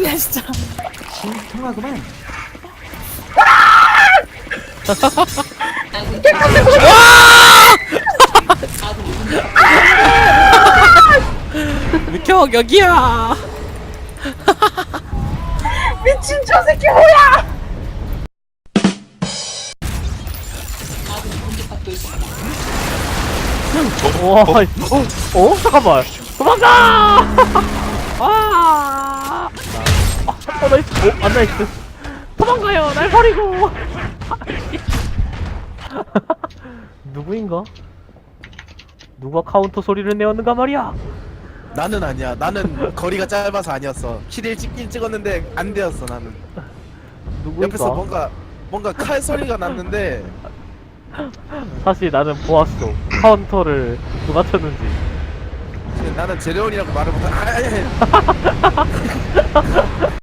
야 진짜 통하구만. 미켜 여기야 미친 저 새끼 뭐야? 와, 어, 어? 잠깐만. 도망가! 아! 어, 나이스. 어, 안 나이스. 도망가요, 날 버리고! 누구인가? 누가 카운터 소리를 내었는가 말이야? 나는 아니야. 나는 거리가 짧아서 아니었어. 킬을 찍긴 찍었는데 안 되었어. 나는 누구인가? 옆에서 뭔가 뭔가 칼 소리가 났는데 사실 나는 보았어. 카운터를 누가 쳤는지. 나는 제레온이라고 말을 못하. 아, 아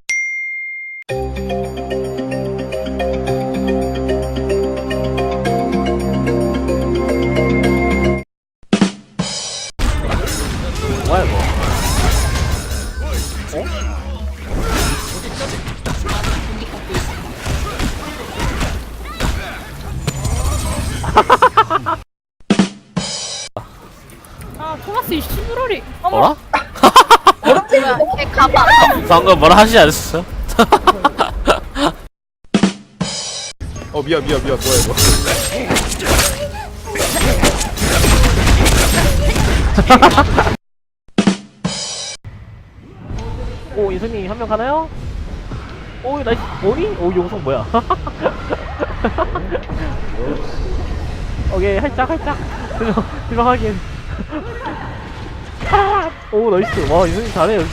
아 토마스 이 시무러리 어머 어라? 뭐야 걔 가봐 방금 뭐라 하시지 않았어? 어 미안 미안 미안 뭐야 이거. 오, 인선님 한 명 가나요? 오, 나이스. 뭐니? 오, 용성 뭐야? 오케이, 할짝, 할짝. 들어, 들어가긴. 아! 오, 나이스. 와, 인선님 잘해, 여기.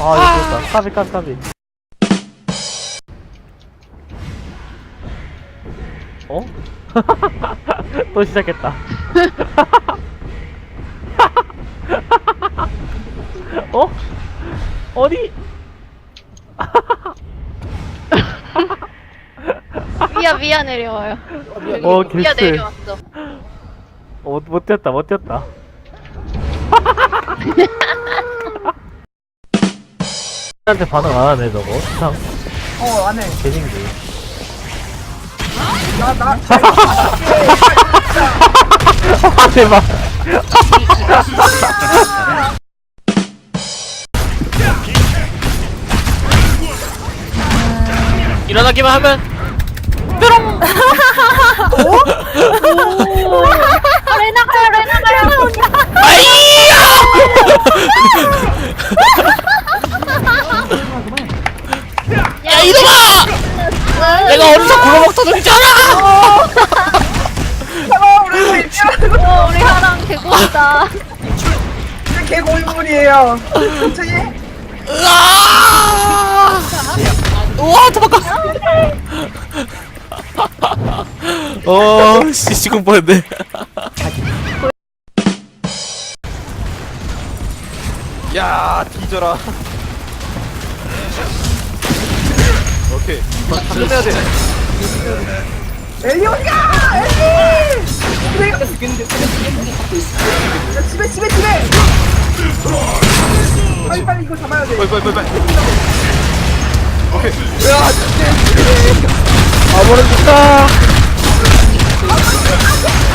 아, 이거 좋다. 까비, 까비, 까비. 어? 또 시작했다. 어? 어디? 위야 위야 내려와요. 어, 위야 개쎄. 내려왔어. 어, 못 뛰었다, 못 뛰었다. 한테 반응 안 하네, 저거. 참, 어, 안 해. 개신기. 나, 나, 아, 대박. 일어나기만 하면 레나가요 레나가요. 야 이놈아! 내가 어디서 놈이지 않아! 잠깐만, 우리 어, 우리 하랑 개고다. 개 고인물이에요. 천천히. 으아! 우와, 도망가! 어, 씨, 지금 뻔했네. 야 뒤져라. 오케이. 끝내야 돼. 엘리 어디가? 엘리! 야, 집에, 집에, 집에! 빨리, 빨리 이거 잡아야 돼. 빨리 빨리 빨리. 빨리. 오케이. 야 아, 모르겠다. Okay, okay.